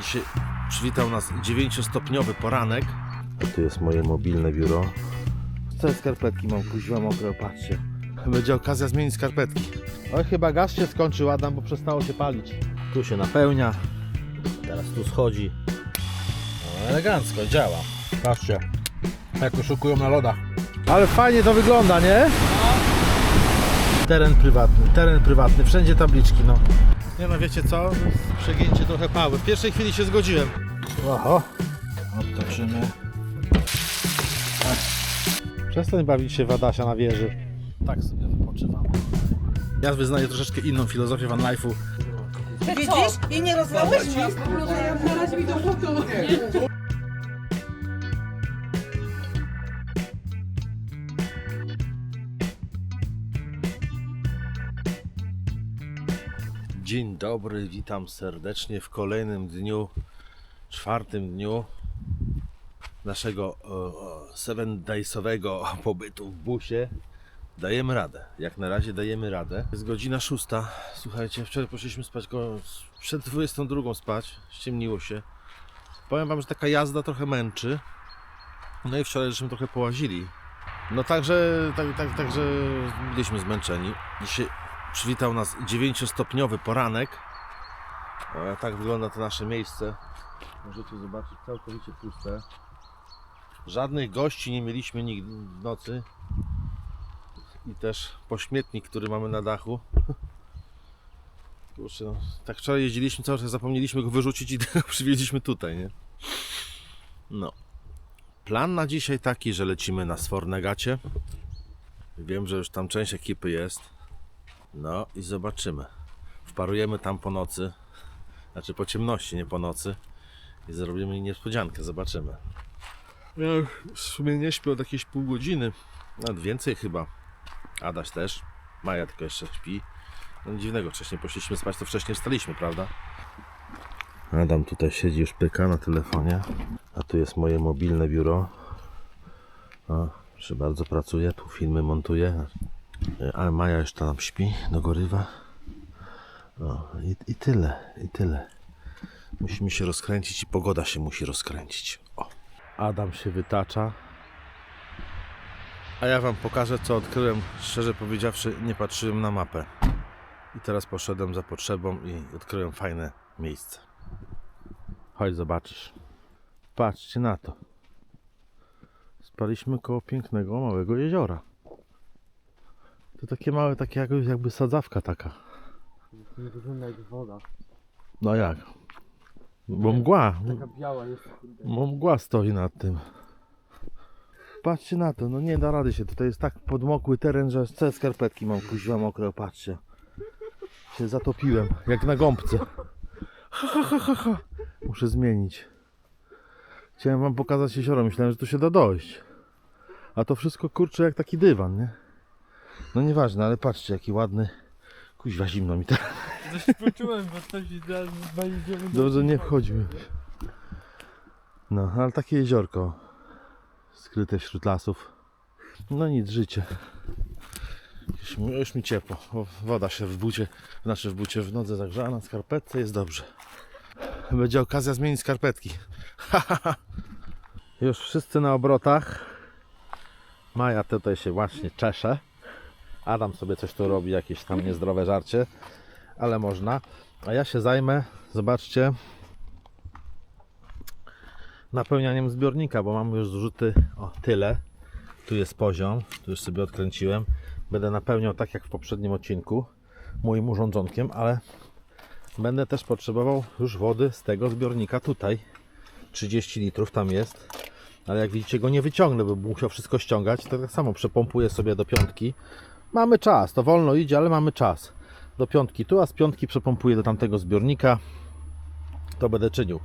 Dzisiaj przywitał nas 9-stopniowy poranek. A tu jest moje mobilne biuro. Co skarpetki mam kuźwa mokre, patrzcie. Będzie okazja zmienić skarpetki. Oj, chyba gaz się skończył, Adam, bo przestało się palić. Tu się napełnia. Teraz tu schodzi. No, elegancko, działa. Patrzcie, jak oszukują na lodach. Ale fajnie to wygląda, nie? Teren prywatny, teren prywatny, wszędzie tabliczki, no. Nie no, wiecie co? Przegięcie trochę pały. W pierwszej chwili się zgodziłem. Oho, odtoczymy. Tak. Przestań bawić się w Adasia na wieży. Tak sobie wypoczywam. Ja wyznaję troszeczkę inną filozofię van life'u. Widzisz? I nie rozlałeś Dzień dobry, witam serdecznie w kolejnym dniu, czwartym dniu naszego e, seven daysowego pobytu w busie. Dajemy radę, jak na razie dajemy radę. Jest godzina szósta. Słuchajcie, wczoraj poszliśmy spać go przed 22 spać, ściemniło się. Powiem wam, że taka jazda trochę męczy. No i wczoraj żeśmy trochę połazili. No także, tak, tak, także byliśmy zmęczeni. Dzisiaj przywitał nas 9-stopniowy poranek. Tak wygląda to nasze miejsce. Możecie zobaczyć całkowicie puste. Żadnych gości nie mieliśmy nigdy w nocy. I też pośmietnik, który mamy na dachu. Kurczę, no, tak wczoraj jeździliśmy, cały czas zapomnieliśmy go wyrzucić i przywieźliśmy tutaj, nie? No. Plan na dzisiaj taki, że lecimy na Sfornegacie. Wiem, że już tam część ekipy jest. No i zobaczymy. Wparujemy tam po nocy. Znaczy po ciemności, nie po nocy. I zrobimy im niespodziankę, zobaczymy. Ja w sumie nie śpię od jakieś pół godziny. Nawet więcej chyba. Adaś też. Maja tylko jeszcze śpi. No dziwnego, wcześniej poszliśmy spać, to wcześniej wstaliśmy, prawda? Adam tutaj siedzi już pyka na telefonie. A tu jest moje mobilne biuro. O, proszę bardzo, pracuję, tu filmy montuję. A Maja jeszcze tam śpi, dogorywa. O, i, I tyle, i tyle. Musimy się rozkręcić i pogoda się musi rozkręcić. O. Adam się wytacza. A ja wam pokażę co odkryłem. Szczerze powiedziawszy, nie patrzyłem na mapę. I teraz poszedłem za potrzebą i odkryłem fajne miejsce. Chodź zobaczysz. Patrzcie na to. Spaliśmy koło pięknego małego jeziora. To takie małe, takie jakby, jakby sadzawka taka. Nie wygląda jak woda. No jak? Bo mgła, Taka biała jest. bo mgła stoi nad tym. Patrzcie na to, no nie da rady się. Tutaj jest tak podmokły teren, że całe skarpetki mam kuźwa mokre, patrzcie. Się zatopiłem, jak na gąbce. Ha, ha, ha, ha, ha. Muszę zmienić. Chciałem wam pokazać jezioro, myślałem, że tu się da dojść. A to wszystko kurczę jak taki dywan, nie? No nieważne, ale patrzcie jaki ładny. Kuźwa zimno mi teraz. Coś poczułem, bo coś idealnie idziemy. Dobrze nie wchodzimy. No, ale takie jeziorko skryte wśród lasów. No nic, życie. Już, mi- już mi ciepło. bo Woda się w bucie, znaczy w bucie w nodze zagrzała, na skarpetce jest dobrze. Będzie okazja zmienić skarpetki. Już wszyscy na obrotach. Maja tutaj się właśnie czesze. Adam sobie coś tu robi, jakieś tam niezdrowe żarcie, ale można. A ja się zajmę, zobaczcie, napełnianiem zbiornika, bo mam już zrzuty o tyle. Tu jest poziom, tu już sobie odkręciłem. Będę napełniał tak jak w poprzednim odcinku moim urządzonkiem, ale będę też potrzebował już wody z tego zbiornika tutaj. 30 litrów tam jest. Ale jak widzicie go nie wyciągnę, bo musiał wszystko ściągać. To tak samo przepompuję sobie do piątki. Mamy czas, to wolno idzie, ale mamy czas. Do piątki tu, a z piątki przepompuję do tamtego zbiornika. To będę czynił.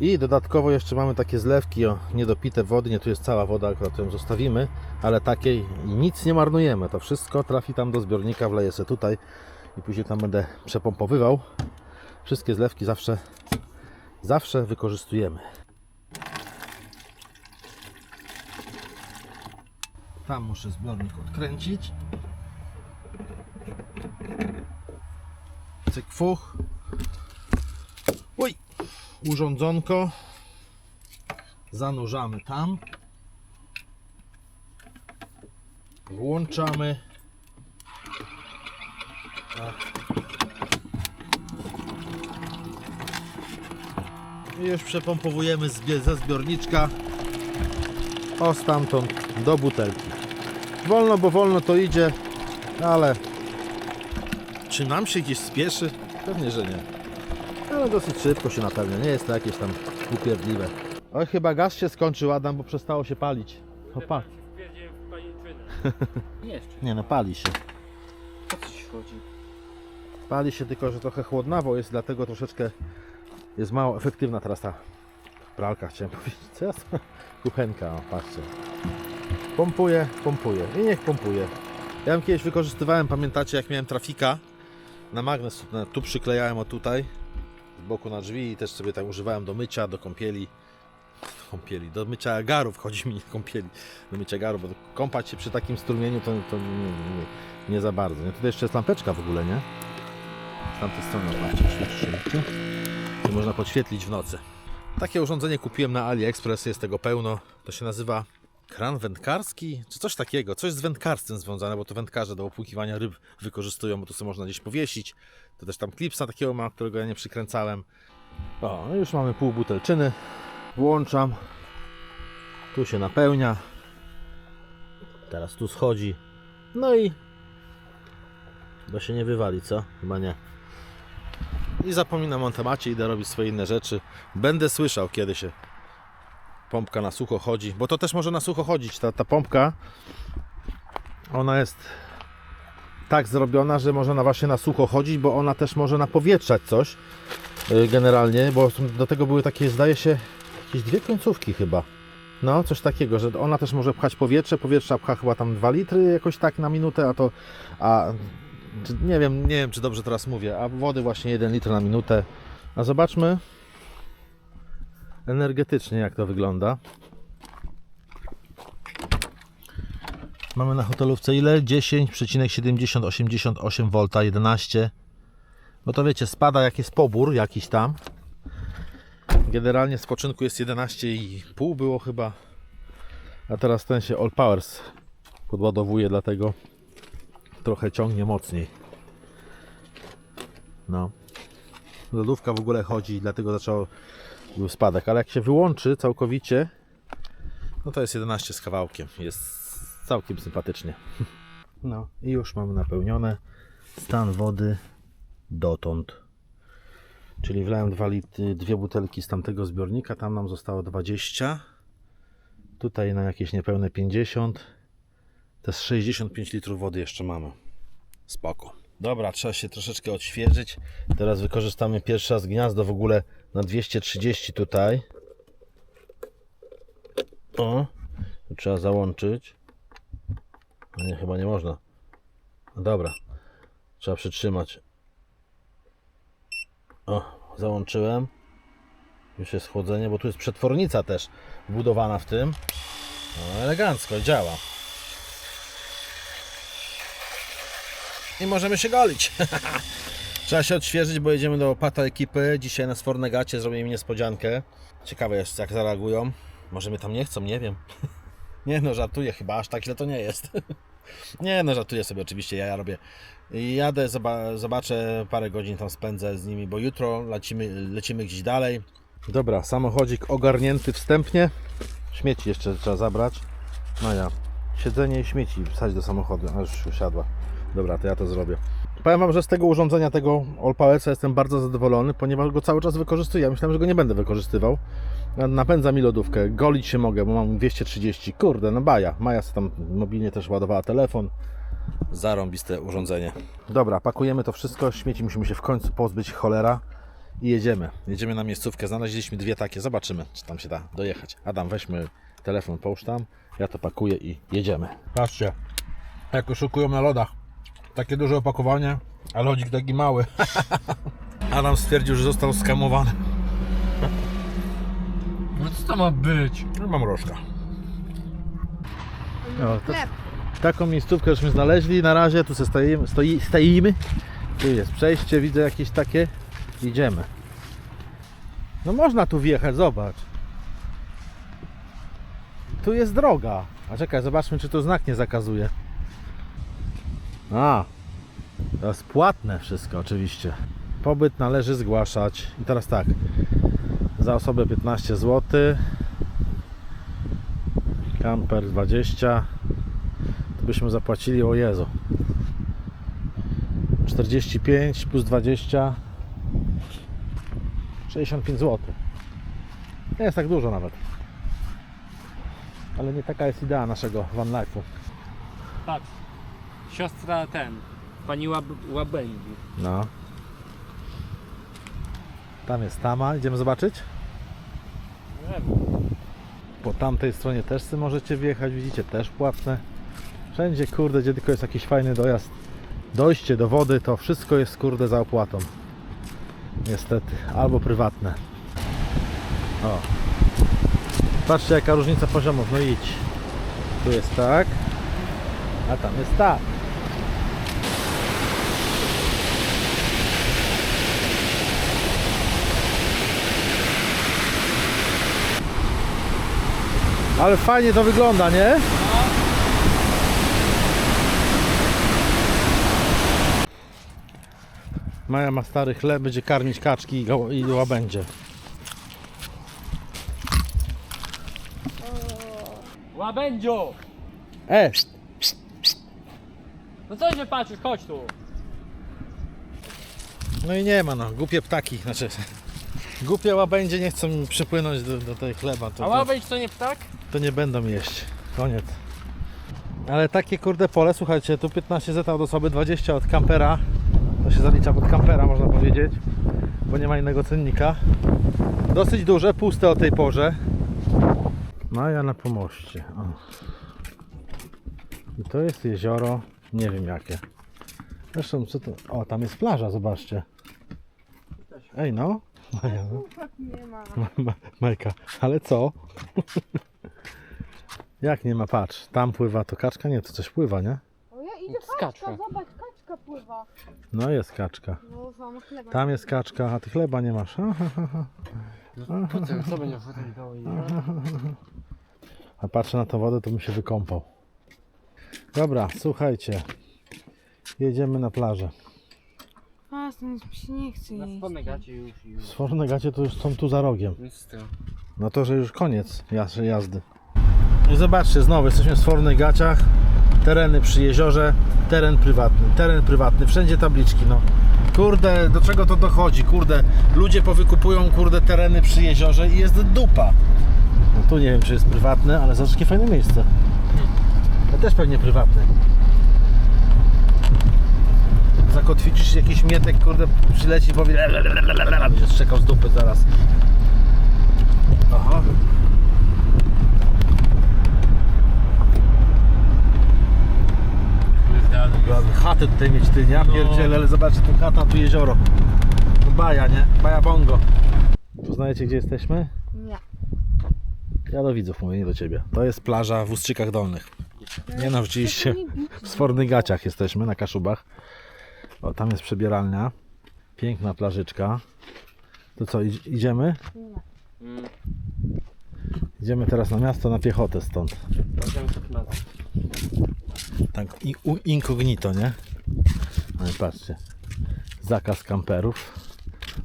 I dodatkowo jeszcze mamy takie zlewki o niedopite wody. Nie tu jest cała woda, akurat ją zostawimy, ale takiej nic nie marnujemy. To wszystko trafi tam do zbiornika, wleję sobie tutaj i później tam będę przepompowywał. Wszystkie zlewki zawsze, zawsze wykorzystujemy. Tam muszę zbiornik odkręcić. Cyk fuch. Urządzonko. Zanurzamy tam. Włączamy. I już przepompowujemy ze zbiorniczka o stamtąd do butelki. Wolno, bo wolno to idzie, ale czy nam się gdzieś spieszy? Pewnie, że nie. Ale dosyć szybko się napełnia, nie jest to jakieś tam upierdliwe. Oj, chyba gaz się skończył, Adam, bo przestało się palić. O, pa. W pajęczynę. Jeszcze. Nie no, pali się. O co ci chodzi? Pali się tylko, że trochę chłodnawo jest, dlatego troszeczkę jest mało efektywna teraz ta pralka, chciałem powiedzieć. Co Kuchenka, o, patrzcie. Pompuje, pompuje i niech pompuje. Ja ją kiedyś wykorzystywałem, pamiętacie jak miałem trafika na magnes, tu przyklejałem o tutaj, z boku na drzwi i też sobie tak używałem do mycia, do kąpieli. Kąpieli, do mycia garów, chodzi mi nie kąpieli, do mycia garów, bo kąpać się przy takim strumieniu to, to nie, nie, nie za bardzo. Nie? Tutaj jeszcze jest lampeczka w ogóle, nie? Z tamtej strony, patrzcie, można podświetlić w nocy. Takie urządzenie kupiłem na AliExpress, jest tego pełno. To się nazywa kran wędkarski, czy coś takiego. Coś z wędkarstwem związane, bo to wędkarze do opłukiwania ryb wykorzystują, bo to sobie można gdzieś powiesić. To też tam klipsa takiego ma, którego ja nie przykręcałem. O, no już mamy pół butelczyny. Włączam. Tu się napełnia. Teraz tu schodzi. No i Chyba się nie wywali, co? Chyba nie. I zapominam o temacie, idę robić swoje inne rzeczy. Będę słyszał, kiedy się pompka na sucho chodzi, bo to też może na sucho chodzić. Ta, ta pompka, ona jest tak zrobiona, że może na właśnie na sucho chodzić, bo ona też może napowietrzać coś yy, generalnie, bo do tego były takie, zdaje się, jakieś dwie końcówki chyba. No, coś takiego, że ona też może pchać powietrze, powietrza pcha chyba tam 2 litry jakoś tak na minutę, a to, a nie wiem, nie wiem czy dobrze teraz mówię, a wody właśnie 1 litr na minutę. A zobaczmy energetycznie jak to wygląda. Mamy na hotelówce ile? 10,7088 V 11. Bo to wiecie, spada jak jest pobór jakiś tam. Generalnie z poczynku jest 11,5 było chyba. A teraz ten się All Powers podładowuje, dlatego trochę ciągnie mocniej. No. Lodówka w ogóle chodzi, dlatego zaczął był spadek, ale jak się wyłączy całkowicie, no to jest 11 z kawałkiem. Jest całkiem sympatycznie. No i już mamy napełnione. Stan wody dotąd. Czyli wlałem dwa litry, dwie butelki z tamtego zbiornika, tam nam zostało 20. Tutaj na jakieś niepełne 50. To jest 65 litrów wody jeszcze mamy. Spoko. Dobra, trzeba się troszeczkę odświeżyć. Teraz wykorzystamy pierwszy raz gniazdo w ogóle na 230 tutaj. O, trzeba załączyć. No Nie, chyba nie można. No dobra, trzeba przytrzymać. O, załączyłem. Już jest chłodzenie, bo tu jest przetwornica też wbudowana w tym. No, elegancko, działa. I możemy się golić. Trzeba się odświeżyć, bo jedziemy do opata ekipy. Dzisiaj na Sfornegacie zrobimy im niespodziankę. Ciekawe jest, jak zareagują. Może mnie tam nie chcą, nie wiem. Nie no, żartuję chyba, aż tak źle to nie jest. Nie no, żartuję sobie oczywiście, ja, ja robię. Jadę, zoba- zobaczę, parę godzin tam spędzę z nimi, bo jutro lecimy, lecimy gdzieś dalej. Dobra, samochodzik ogarnięty wstępnie. Śmieci jeszcze trzeba zabrać. No ja, siedzenie i śmieci wsadź do samochodu, a już usiadła. Dobra, to ja to zrobię. Powiem Wam, że z tego urządzenia, tego Olpałeca jestem bardzo zadowolony, ponieważ go cały czas wykorzystuję. Ja myślałem, że go nie będę wykorzystywał. Napędza mi lodówkę, golić się mogę, bo mam 230. Kurde, no baja. Maja sobie tam mobilnie też ładowała telefon. Zarąbiste urządzenie. Dobra, pakujemy to wszystko. Śmieci musimy się w końcu pozbyć, cholera. I jedziemy. Jedziemy na miejscówkę. Znaleźliśmy dwie takie. Zobaczymy, czy tam się da dojechać. Adam, weźmy telefon, połóż tam. Ja to pakuję i jedziemy. Patrzcie, jak oszukują na lodach. Takie duże opakowanie, a lodzik taki mały. Adam stwierdził, że został skamowany. No co to ma być? No, mam rożka. No, to, taką miejscówkę żeśmy znaleźli na razie. Tu se stoimy, stoi, stoimy. Tu jest przejście, widzę jakieś takie. Idziemy. No można tu wjechać, zobacz. Tu jest droga. A czekaj, zobaczmy czy tu znak nie zakazuje. A, to jest płatne wszystko oczywiście. Pobyt należy zgłaszać. I teraz tak. Za osobę 15 zł. Kamper 20. To byśmy zapłacili o Jezu. 45 plus 20 65 zł. Nie jest tak dużo nawet. Ale nie taka jest idea naszego van life'u. Patrz. Siostra ten. Pani Łab Łabędzi. No. Tam jest tama, idziemy zobaczyć? Nie wiem. Po tamtej stronie też sobie możecie wjechać, widzicie, też płatne. Wszędzie, kurde, gdzie tylko jest jakiś fajny dojazd, dojście do wody, to wszystko jest, kurde, za opłatą. Niestety, albo prywatne. O. Patrzcie, jaka różnica poziomów, no idź. Tu jest tak, a tam jest tak. Ale fajnie to wygląda, nie? Maja ma stary chleb, będzie karmić kaczki i łabędzie. Łabędziu! E! No co się patrzysz? Chodź tu. No i nie ma no, głupie ptaki, znaczy głupie łabędzie nie chcą mi przypłynąć do, do tej chleba, to, A to, łabędź to nie ptak? to nie będą jeść. Koniec. Ale takie kurde pole, słuchajcie, tu 15 zeta od osoby, 20 od kampera. To się zalicza pod kampera, można powiedzieć, bo nie ma innego cennika. Dosyć duże, puste o tej porze. Maja na pomoście. O. I to jest jezioro, nie wiem jakie. Zresztą co to? O, tam jest plaża, zobaczcie. Ej no. Maja, no. Nie ma. Ma- ma- Majka, ale co? Jak nie ma, patrz, tam pływa to kaczka, nie, to coś pływa, nie? O ja idzie Skaczka. kaczka, zobacz, kaczka pływa. No jest kaczka. No, chleba. Tam jest kaczka, a ty chleba nie masz. Ha, ha, ha, ha. Po co? Co będzie wchodzić do A patrzę na tą wodę, to bym się wykąpał. Dobra, słuchajcie. Jedziemy na plażę. A, stąd mi się nie chce Na jeść. spodne gacie już i już. Sforne gacie to już są tu za rogiem. Nic z. No to, że już koniec jas- jazdy. I zobaczcie, znowu jesteśmy w Sfornych Gaciach. Tereny przy jeziorze, teren prywatny, teren prywatny, wszędzie tabliczki, no. Kurde, do czego to dochodzi? Kurde, ludzie powykupują, kurde, tereny przy jeziorze i jest dupa. No tu nie wiem, czy jest prywatne, ale zobacz, jakie fajne miejsce. To też pewnie prywatne. Zakotwiczysz jakiś mietek, kurde, przyleci i powie będziesz czekał z dupy zaraz. Aha. Ładnie. Chatę tutaj mieć ty, nie? No. Pierdziele, ale zobaczcie tu chata, tu jezioro. To baja, nie? Baja bongo. Poznajecie gdzie jesteśmy? Nie. Ja do widzów mówię, nie do ciebie. To jest plaża w Ustrzykach Dolnych. Nie no, rzeczywiście w Sfornych Gaciach jesteśmy, na Kaszubach. O, tam jest przebieralnia. Piękna plażyczka. To co, idziemy? Mm. Idziemy teraz na miasto, na piechotę stąd. Będziemy sobie na Tak i- u- incognito, nie? No i patrzcie. Zakaz kamperów.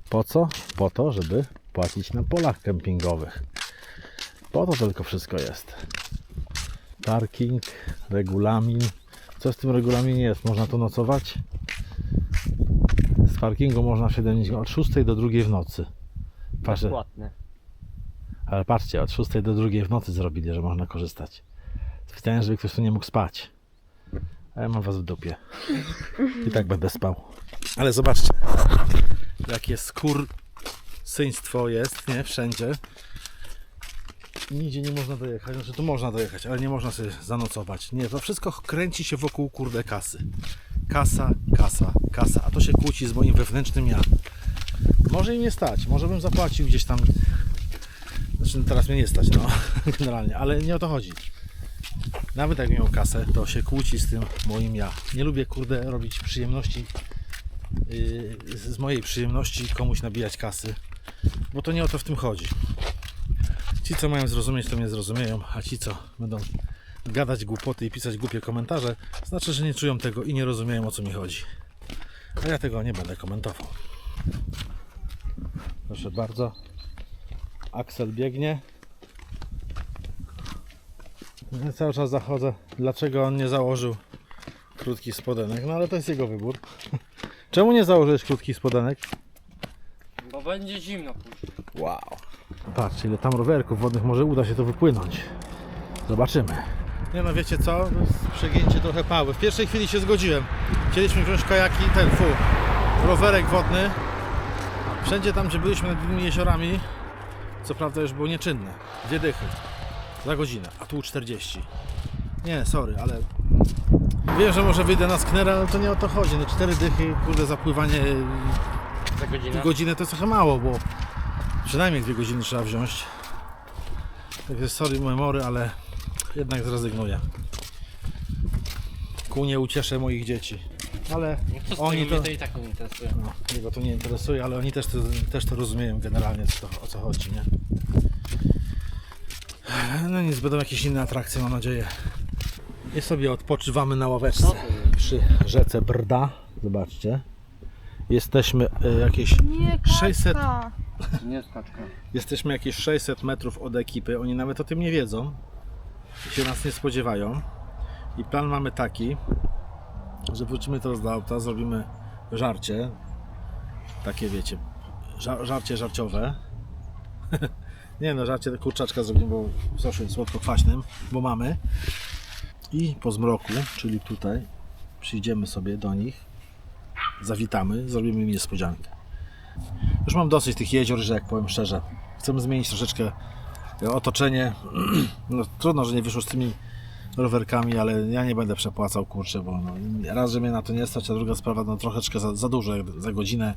Po co? Po to, żeby płacić na polach kempingowych. Po to tylko wszystko jest. Parking, regulamin. Co z tym regulaminie jest? Można tu nocować? Parkingu można się od 6 do 2 w nocy. Patrzcie, Płatne. ale patrzcie, od 6 do 2 w nocy zrobili, że można korzystać. Specjalnie, żeby ktoś tu nie mógł spać. A ja mam was w dupie. I tak będę spał. Ale zobaczcie, jakie skór syństwo jest, nie? Wszędzie. Nigdzie nie można dojechać. Znaczy tu można dojechać, ale nie można sobie zanocować. Nie, to wszystko kręci się wokół kurde kasy. Kasa, kasa, kasa. A to się kłóci z moim wewnętrznym ja. Może im nie stać, może bym zapłacił gdzieś tam. Znaczy no teraz mnie nie stać, no, generalnie, ale nie o to chodzi. Nawet jak miał kasę, to się kłóci z tym moim ja. Nie lubię, kurde, robić przyjemności yy, z mojej przyjemności komuś nabijać kasy. Bo to nie o to w tym chodzi. Ci, co mają zrozumieć, to mnie zrozumieją, a ci, co będą gadać głupoty i pisać głupie komentarze, znaczy, że nie czują tego i nie rozumieją, o co mi chodzi. A ja tego nie będę komentował. Proszę bardzo. Axel biegnie. Ja cały czas zachodzę. Dlaczego on nie założył krótkich spodenek? No ale to jest jego wybór. Czemu nie założyłeś krótkich spodenek? Bo będzie zimno później. Wow. Patrzcie, ile tam rowerków wodnych, może uda się to wypłynąć. Zobaczymy. Nie no, wiecie co? Przegięcie trochę pały. W pierwszej chwili się zgodziłem. Chcieliśmy wziąć kajaki, ten, fu, rowerek wodny. Wszędzie tam, gdzie byliśmy nad innymi jeziorami, co prawda już było nieczynne. Dwie dychy za godzinę, a tu 40. Nie, sorry, ale wiem, że może wyjdę na sknera, ale to nie o to chodzi. No cztery dychy, kurde, zapływanie Za godzinę. godzinę to jest trochę mało, bo przynajmniej dwie godziny trzeba wziąć. Także sorry memory, ale jednak zrezygnuję. Ku nie ucieszę moich dzieci. Ale Co z oni to, mnie to i tak nie interesuje. no, jego to nie interesuje, ale oni też to, też to rozumieją generalnie co to, o co chodzi, nie? No nic, będą jakieś inne atrakcje, mam nadzieję. I sobie odpoczywamy na ławeczce to przy rzece Brda. Zobaczcie. Jesteśmy y, jakieś Nie, kaczka. 600 Nie. Jesteśmy jakieś 600 metrów od ekipy. Oni nawet o tym nie wiedzą. Się nas nie spodziewają. I plan mamy taki, że wrócimy teraz do auta, zrobimy żarcie. Takie wiecie, żar, żarcie żarciowe. nie no, żarcie kurczaczka zrobimy, bo sosie słodko-kwaśnym, bo mamy. I po zmroku, czyli tutaj, przyjdziemy sobie do nich, zawitamy, zrobimy im niespodziankę. Już mam dosyć tych jezior, że jak powiem szczerze. Chcemy zmienić troszeczkę otoczenie. No, trudno, że nie wyszło z tymi rowerkami, ale ja nie będę przepłacał, kurczę, bo no, raz, że mnie na to nie stać, a druga sprawa, no troszeczkę za, za dużo, za godzinę.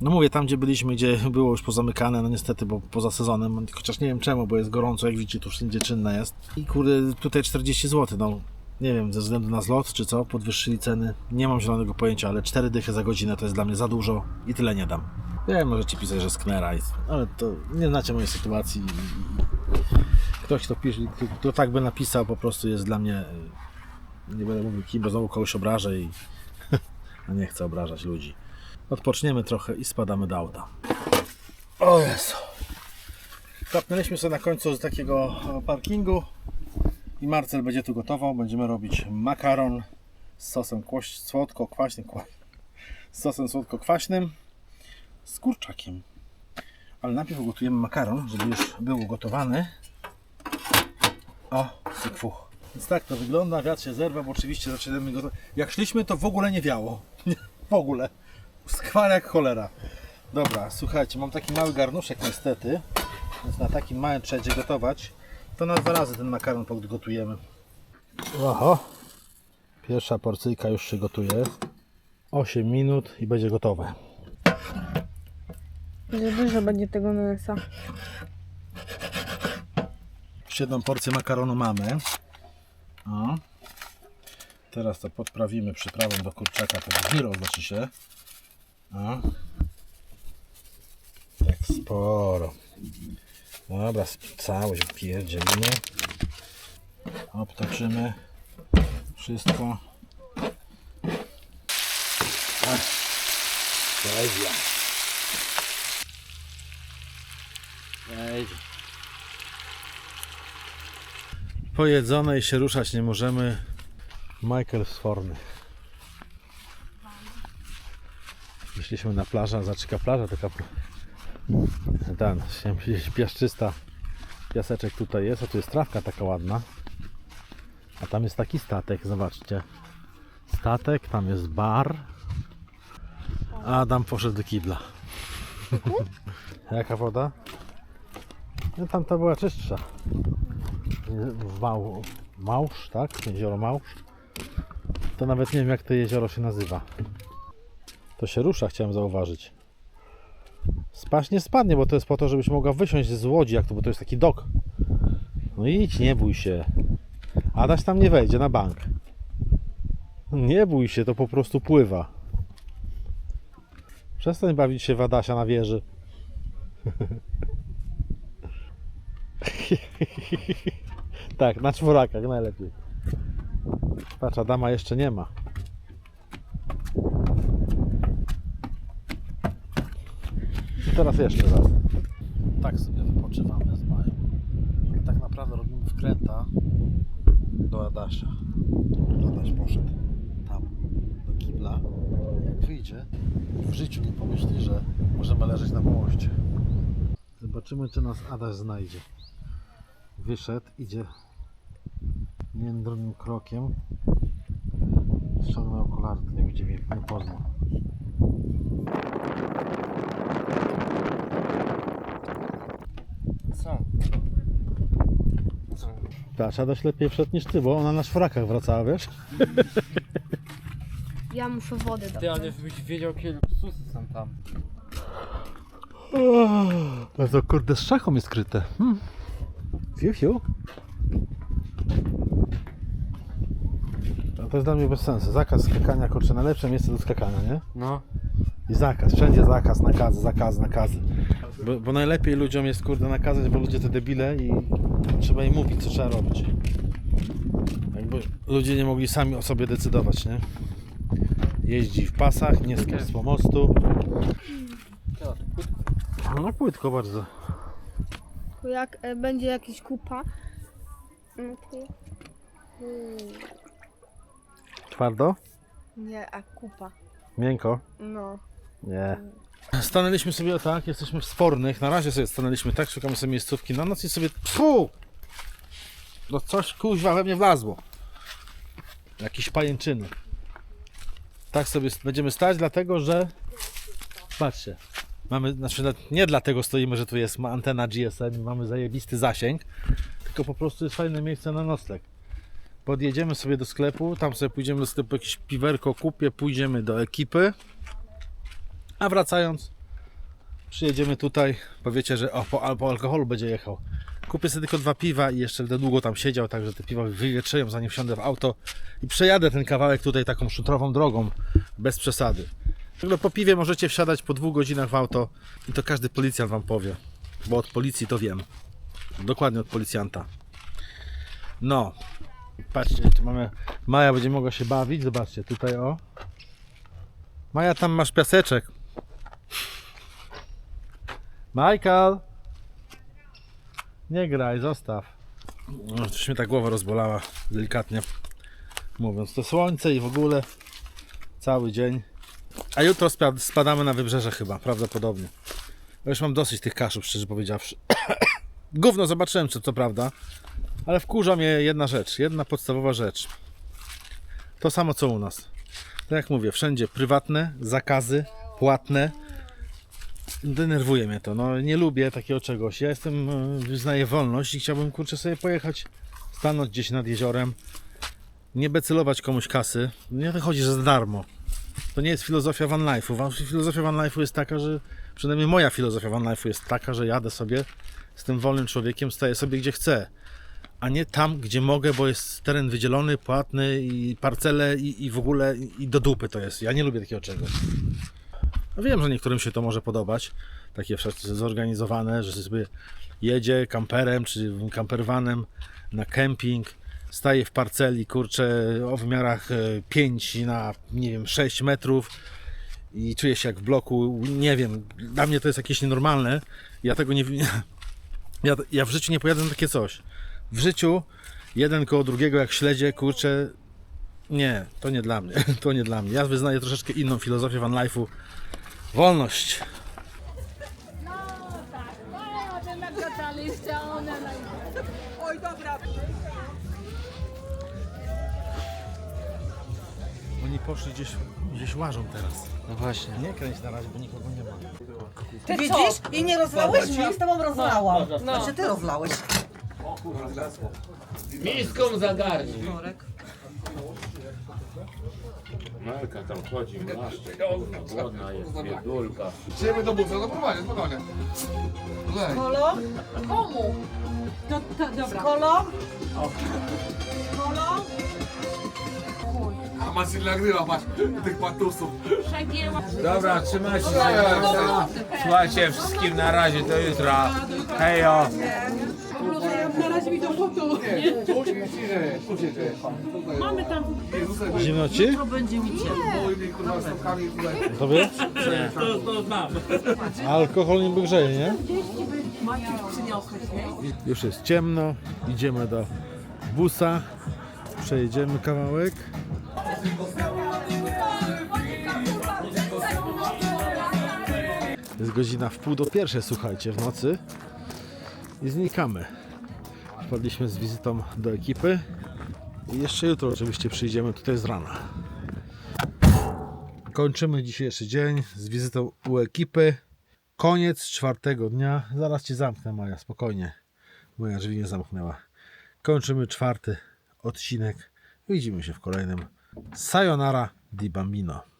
No mówię, tam gdzie byliśmy, gdzie było już pozamykane, no niestety, bo poza sezonem, chociaż nie wiem czemu, bo jest gorąco, jak widzicie, tu wszędzie czynne jest. I kurde, tutaj 40 zł, no nie wiem, ze względu na zlot czy co, podwyższyli ceny. Nie mam zielonego pojęcia, ale 4 dychy za godzinę to jest dla mnie za dużo i tyle nie dam. Wiem, możecie pisać, że sknera, ale to nie znacie mojej sytuacji. Ktoś, kto, pisze, kto, tak by napisał, po prostu jest dla mnie. y, Nie będę mówił kim, bo znowu kogoś obrażę i a nie chcę obrażać ludzi. Odpoczniemy trochę i spadamy do auta. O Jezu. Kapnęliśmy sobie na końcu z takiego e, parkingu i Marcel będzie tu gotował. Będziemy robić makaron z sosem słodko-kwaśnym. sosem słodko-kwaśnym z kurczakiem. Ale najpierw ugotujemy makaron, żeby już był ugotowany. O, syk Więc tak to wygląda, wiatr się zerwa, bo oczywiście zaczynamy go... Jak szliśmy, to w ogóle nie wiało. W ogóle. Skwar jak cholera. Dobra, słuchajcie, mam taki mały garnuszek niestety, więc na takim małym przedzie gotować, to na dwa razy ten makaron podgotujemy. Oho, pierwsza porcyjka już się gotuje. 8 minut i będzie gotowe. Dużo będzie tego mięsa. Już jedną porcję makaronu mamy. O. Teraz to podprawimy przyprawą do kurczaka, to giro znaczy się. O. Tak sporo. Dobra, całość wpierdzielimy. Obtoczymy wszystko. Tak. Poezja. Ej, Pojedzone i się ruszać nie możemy. Michael Sforny. Wyszliśmy na plażę, zaczyka plaża taka ten, chciałem powiedzieć piaszczysta. Piaseczek tutaj jest, a tu jest trawka taka ładna. A tam jest taki statek, zobaczcie. Statek, tam jest bar. A Adam poszedł do kibla. Jaka woda? No tam ta była czystsza w Mał, Małż, tak? Jezioro Małż. To nawet nie wiem jak to jezioro się nazywa. To się rusza, chciałem zauważyć. Spaść nie spadnie, bo to jest po to, żebyś mogła wysiąść z łodzi, jak to, bo to jest taki dok. No idź, nie bój się. Adaś tam nie wejdzie na bank. Nie bój się, to po prostu pływa. Przestań bawić się w Adasia na wieży. tak, na czworakach najlepiej. Patrz, Adama jeszcze nie ma. I teraz jeszcze raz. Tak sobie wypoczywamy z Mają. Ale tak naprawdę robimy wkręta do Adasia. Adaś poszedł tam do kibla. Jak wyjdzie, w życiu nie pomyśli, że możemy leżeć na pomoście. Zobaczymy, czy nas Adaś znajdzie. Wyszedł, idzie międrnym krokiem. Ściągnął okulary, to nie będzie mnie nie poznał. Co? Co? Patrz, Adaś lepiej wszedł niż ty, bo ona na szwrakach wracała, wiesz? Ja muszę wodę dać. Ty, ale żebyś wiedział kiedy susy są tam. No to kurde z szachą jest skryte. Hmm. Fiu, fiu. No to jest dla mnie bez sensu. Zakaz skakania, kurczę, najlepsze miejsce do skakania, nie? No. I zakaz, wszędzie zakaz, nakazy, zakazy, nakazy. Bo, bo najlepiej ludziom jest kurde nakazać, bo ludzie to debile i trzeba im mówić, co trzeba robić. Jakby ludzie nie mogli sami o sobie decydować, nie? Jeździ w pasach, nie skacz z pomostu. Co? No płytko bardzo. Jak e, będzie jakiś kupa. no to- Mm, Twardo? Nie, a kupa. Miękko? No. Nie. Stanęliśmy sobie tak, jesteśmy w spornych. Na razie sobie stanęliśmy tak, szukamy sobie miejscówki na noc i sobie. Pfu! No coś kuźwa we mnie wlazło. Jakieś pajęczyny. Tak sobie będziemy stać, dlatego że. Patrzcie. Mamy, znaczy nie dlatego stoimy, że tu jest antena GSM i mamy zajebisty zasięg, tylko po prostu jest fajne miejsce na nocleg. Podjedziemy sobie do sklepu, tam sobie pójdziemy do sklepu, jakieś piwerko kupię, pójdziemy do ekipy. A wracając, przyjedziemy tutaj, powiecie, że o, po, po alkoholu będzie jechał. Kupię sobie tylko dwa piwa i jeszcze będę długo tam siedział, także te piwa wywietrzeją zanim wsiądę w auto i przejadę ten kawałek tutaj taką szutrową drogą, bez przesady. Także po piwie możecie wsiadać po dwóch godzinach w auto i to każdy policjant wam powie, bo od policji to wiem. Dokładnie od policjanta. No, patrzcie, tu mamy, Maja będzie mogła się bawić, zobaczcie, tutaj o. Maja, tam masz piaseczek. Michael! Nie graj, zostaw. No, coś mnie ta głowa rozbolała, delikatnie mówiąc. To słońce i w ogóle cały dzień. A jutro spa- spadamy na wybrzeże chyba, prawdopodobnie. Bo już mam dosyć tych kaszub, szczerze powiedziawszy. Gówno zobaczyłem, czy to prawda. Ale wkurza mnie jedna rzecz, jedna podstawowa rzecz. To samo co u nas. Tak jak mówię, wszędzie prywatne, zakazy, płatne. Denerwuje mnie to. No, nie lubię takiego czegoś. Ja jestem, e, wyznaję wolność i chciałbym kurczę sobie pojechać, stanąć gdzieś nad jeziorem, nie becelować komuś kasy. Nie to chodzi, że za darmo. To nie jest filozofia van life'u. Filozofia van life'u jest taka, że przynajmniej moja filozofia van life'u jest taka, że jadę sobie z tym wolnym człowiekiem, staję sobie gdzie chcę a nie tam, gdzie mogę, bo jest teren wydzielony, płatny i parcele i, i w ogóle i do dupy to jest. Ja nie lubię takiego czegoś. No wiem, że niektórym się to może podobać, takie wszelkie zorganizowane, że sobie jedzie kamperem czy kampervanem na kemping, staje w parceli, kurczę, o wymiarach e, 5 na, nie wiem, 6 metrów i czuje się jak w bloku, nie wiem, dla mnie to jest jakieś nienormalne, ja tego nie... Ja, ja w życiu nie pojadę na takie coś w życiu jeden koło drugiego jak śledzie, kurczę, nie, to nie dla mnie, to nie dla mnie. Ja wyznaję troszeczkę inną filozofię van life'u. Wolność. Poszli gdzieś, gdzieś łażą teraz. No właśnie. Nie kręć na razie, bo nikogo nie ma. Ty Widzisz? I nie rozlałeś mnie, z tobą rozlałam. Znaczy ty rozlałeś. Miską zagarnij. Marka tam chodzi, maszcze, kurwa, głodna jest, biedulka. Przyjemy do busa, no prowadź, spokojnie. Lej. Kolo? Komu? To, to, dobra. Kolo? Kolo? Marcin nagrywa, patrz, tych patusów. Dobra, trzymajcie się. Słuchajcie, wszystkim na razie, do jutra. Hejo. Zimno ci? Moimi kurwa stopkami tutaj. Tobie? Alkohol nie grzeje, nie? Już jest ciemno, idziemy do busa, przejedziemy kawałek. Jest godzina w pół do pierwszej, słuchajcie, w nocy i znikamy. Wpadliśmy z wizytą do ekipy i jeszcze jutro oczywiście przyjdziemy tutaj z rana. Kończymy dzisiejszy dzień z wizytą u ekipy. Koniec czwartego dnia. Zaraz cię zamknę, Maja, spokojnie. Moja drzwi nie zamknęła. Kończymy czwarty odcinek. Widzimy się w kolejnym. Sayonara di Bambino.